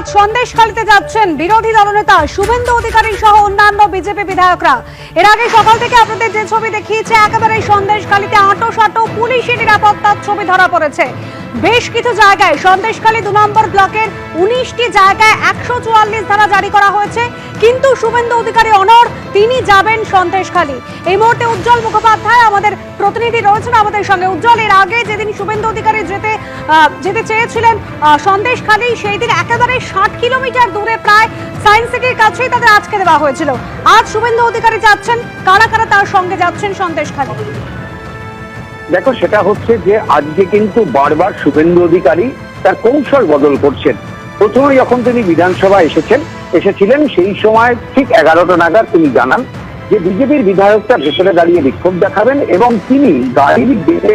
আজ সন্দেশখালীতে যাচ্ছেন বিরোধী দলনেতা শুভেন্দু অধিকারী সহ অন্যান্য বিজেপি বিধায়করা। এর আগে সকাল থেকে আপনাদের যে ছবি দেখিয়েছে একেবারে সন্দেশখালীতে আটো সাটো পুলিশি নিরাপত্তার ছবি ধরা পড়েছে। বেশ কিছু জায়গায় সন্দেশখালী দু নম্বর ব্লকের উনিশটি জায়গায় একশো চুয়াল্লিশ ধারা জারি করা হয়েছে। কিন্তু শুভেন্দু অধিকারী অনর তিনি যাবেন সন্দেশখালী। এই মুহূর্তে উজ্জ্বল মুখোপাধ্যায় আমাদের প্রতিনিধি রয়েছেন আমাদের সঙ্গে। উজ্জ্বল এর আগে যেদিন শুভেন্দু অধিকারী যেতে যেতে চেয়েছিলেন আহ, সন্দেশখালী সেই দিন একেবারে ষাট কিলোমিটার দূরে প্রায় সায়েন্স সিটির কাছেই তাদের আজকে দেওয়া হয়েছিল। আজ শুভেন্দু অধিকারী যাচ্ছেন কারা কারা তার সঙ্গে যাচ্ছেন সন্দেশখালী দেখো সেটা হচ্ছে যে আজকে কিন্তু বারবার শুভেন্দু অধিকারী তার কৌশল বদল করছেন। প্রথমে যখন তিনি বিধানসভা এসেছেন এসেছিলেন সেই সময় ঠিক এগারোটা নাগাদ তিনি জানান যে বিজেপির বিধায়কটা ভেতরে দাঁড়িয়ে বিক্ষোভ দেখাবেন এবং তিনি গাড়ির গেটে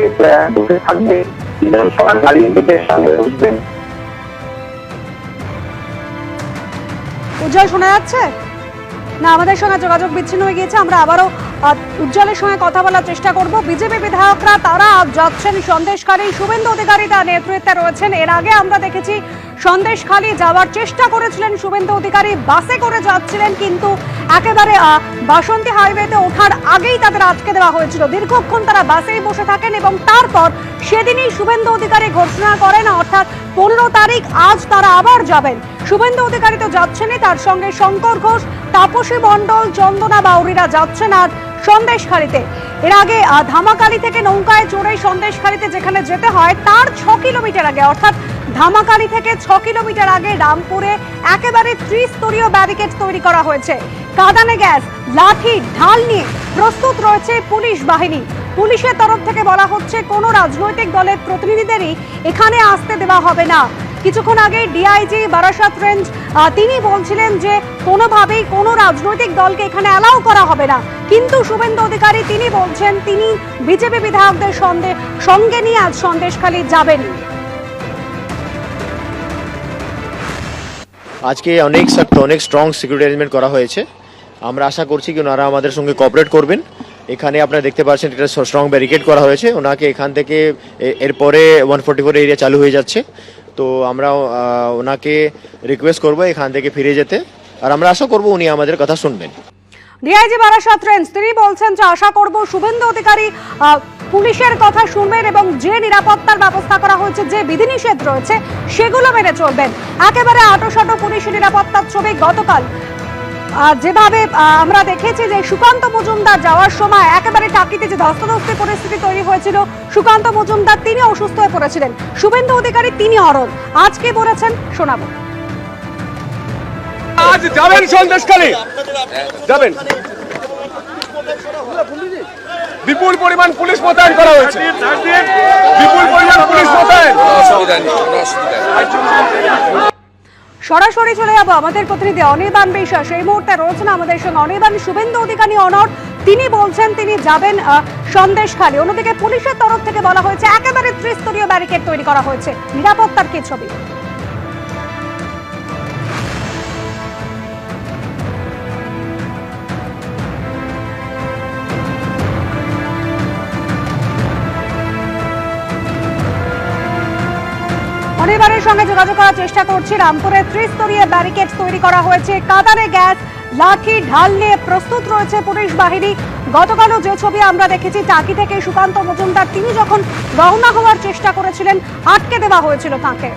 বসে থাকবে বিধানসভার গাড়ির গেটের সামনে বসবেন। উজ্জ্বল শোনা যাচ্ছে? না, আমাদের সঙ্গে যোগাযোগ বিচ্ছিন্ন হয়ে গিয়েছে। আমরা আবারও উজ্জ্বলের সঙ্গে কথা বলার চেষ্টা করব। বিজেপি বিধায়করা, তারা যাচ্ছেন সন্দেশখালী। শুভেন্দু অধিকারী তার নেতৃত্বে রয়েছেন। এর আগে আমরা দেখেছি, সন্দেশখালী যাওয়ার চেষ্টা করেছিলেন শুভেন্দু অধিকারী। বাসে করে যাচ্ছিলেন, কিন্তু একেবারে বাসন্তী হাইওয়েতে ওঠার আগেই তাদের আটকে দেওয়া হয়েছিল। দীর্ঘক্ষণ তারা বাসেই বসে থাকেন এবং তারপর সেদিনই শুভেন্দু অধিকারী ঘোষণা করেন, অর্থাৎ পনেরো তারিখ আজ তারা আবার যাবেন। শুভেন্দু অধিকারী তো যাচ্ছেনই, তার সঙ্গে শঙ্কর ঘোষ, তাপসী মণ্ডল, চন্দনা বাউরিরা যাচ্ছেন আর সন্দেশখালীতে। এর আগে ধামাকালি থেকে নৌকায় চড়ে সন্দেশখালীতে যেখানে যেতে হয়, তার ছ কিলোমিটার আগে, অর্থাৎ ধামাকালি থেকে ছ কিলোমিটার আগে রামপুরে একেবারে ত্রিস্তরীয় ব্যারিকেড তৈরি করা হয়েছে। কাদানে গ্যাস, লাঠি, ঢাল নিয়ে প্রস্তুত রয়েছে পুলিশ বাহিনী। পুলিশের তরফ থেকে বলা হচ্ছে, কোনো রাজনৈতিক দলের প্রতিনিধিদেরই এখানে আসতে দেওয়া হবে না। কিছুক্ষণ আগে ডিআইজি বারাসাত রেঞ্জ তিনি বলছিলেন যে কোনোভাবেই কোনো রাজনৈতিক দলকে এখানে অ্যালাউ করা হবে না। কিন্তু শুভেন্দু অধিকারী তিনি বলছেন তিনি বিজেপি বিধায়কদের সঙ্গে সঙ্গে নিয়ে আজ সন্দেশখালী যাবেন। আজকে অনেক শক্ত অনেক স্ট্রং সিকিউরিটি অ্যারেঞ্জমেন্ট করা হয়েছে। আমরা আশা করছি কি ওনারা আমাদের সঙ্গে কোঅপারেট করবেন। এখানে আপনারা দেখতে পাচ্ছেন এটা স্ট্রং ব্যারিকেড করা হয়েছে। ওনাকে এখান থেকে এরপরে ওয়ান ফোর্টি ফোর এরিয়া চালু হয়ে যাচ্ছে। তো আমরা ওনাকে রিকোয়েস্ট করব এখান থেকে ফিরে যেতে। আর আমরা আশা করব উনি আমাদের কথা শুনবেন। ডিআইজি বারাসাত রেঞ্জ, তিনি বলছেন যে আশা করব শুভেন্দু অধিকারী পুলিশের কথা শুনবেন এবং যে নিরাপত্তার ব্যবস্থা করা হয়েছে, যে বিধিনিষেধ রয়েছে, সেগুলো মেনে চলবেন। একেবারে আটোশাটো পুলিশ নিরাপত্তার ছবি গতকাল যেভাবে আমরা দেখেছি যে সুকান্ত মজুমদার যাওয়ার সময় একেবারে টাকিতে যে ধস্তাধস্তি পরিস্থিতি তৈরি হয়েছিল সুকান্ত মজুমদার তিনি অসুস্থ হয়ে পড়েছিলেন। শুভেন্দু অধিকারী তিনি অরণ। আজকে বলেছেন শোনাবো। আজ যাবেন সন্দেশখালী। যাবেন। বিপুল পরিমাণ পুলিশ মোতায়েন করা হয়েছে। বিপুল পরিমাণ পুলিশ মোতায়েন। অসুবিধা নেই অসুবিধা সরাসরি চলে যাব আমাদের প্রতিনিধি অনির্বাণ বিশ্বাস। এই মুহূর্তে রয়েছেন আমাদের সঙ্গে অনির্বাণ, শুভেন্দু অধিকারী অনর তিনি বলছেন তিনি যাবেন সন্দেশখালী। অন্যদিকে পুলিশের তরফ থেকে বলা হয়েছে, একেবারে ত্রিস্তরীয় ব্যারিকেড তৈরি করা হয়েছে। নিরাপত্তার কি ছবি? পরিবারের সঙ্গে যোগাযোগ করার চেষ্টা করছি রামপুরে ত্রিস্তরীয় ব্যারিকেড তৈরি করা হয়েছে। কাতারে গ্যাস, লাঠি, ঢাল নিয়ে প্রস্তুত রয়েছে পুলিশ বাহিনী। গতকালও যে ছবি আমরা দেখেছি, টাকি থেকে সুকান্ত মজুমদার, তিনি যখন রওনা হওয়ার চেষ্টা করেছিলেন, আটকে দেওয়া হয়েছিল তাকে।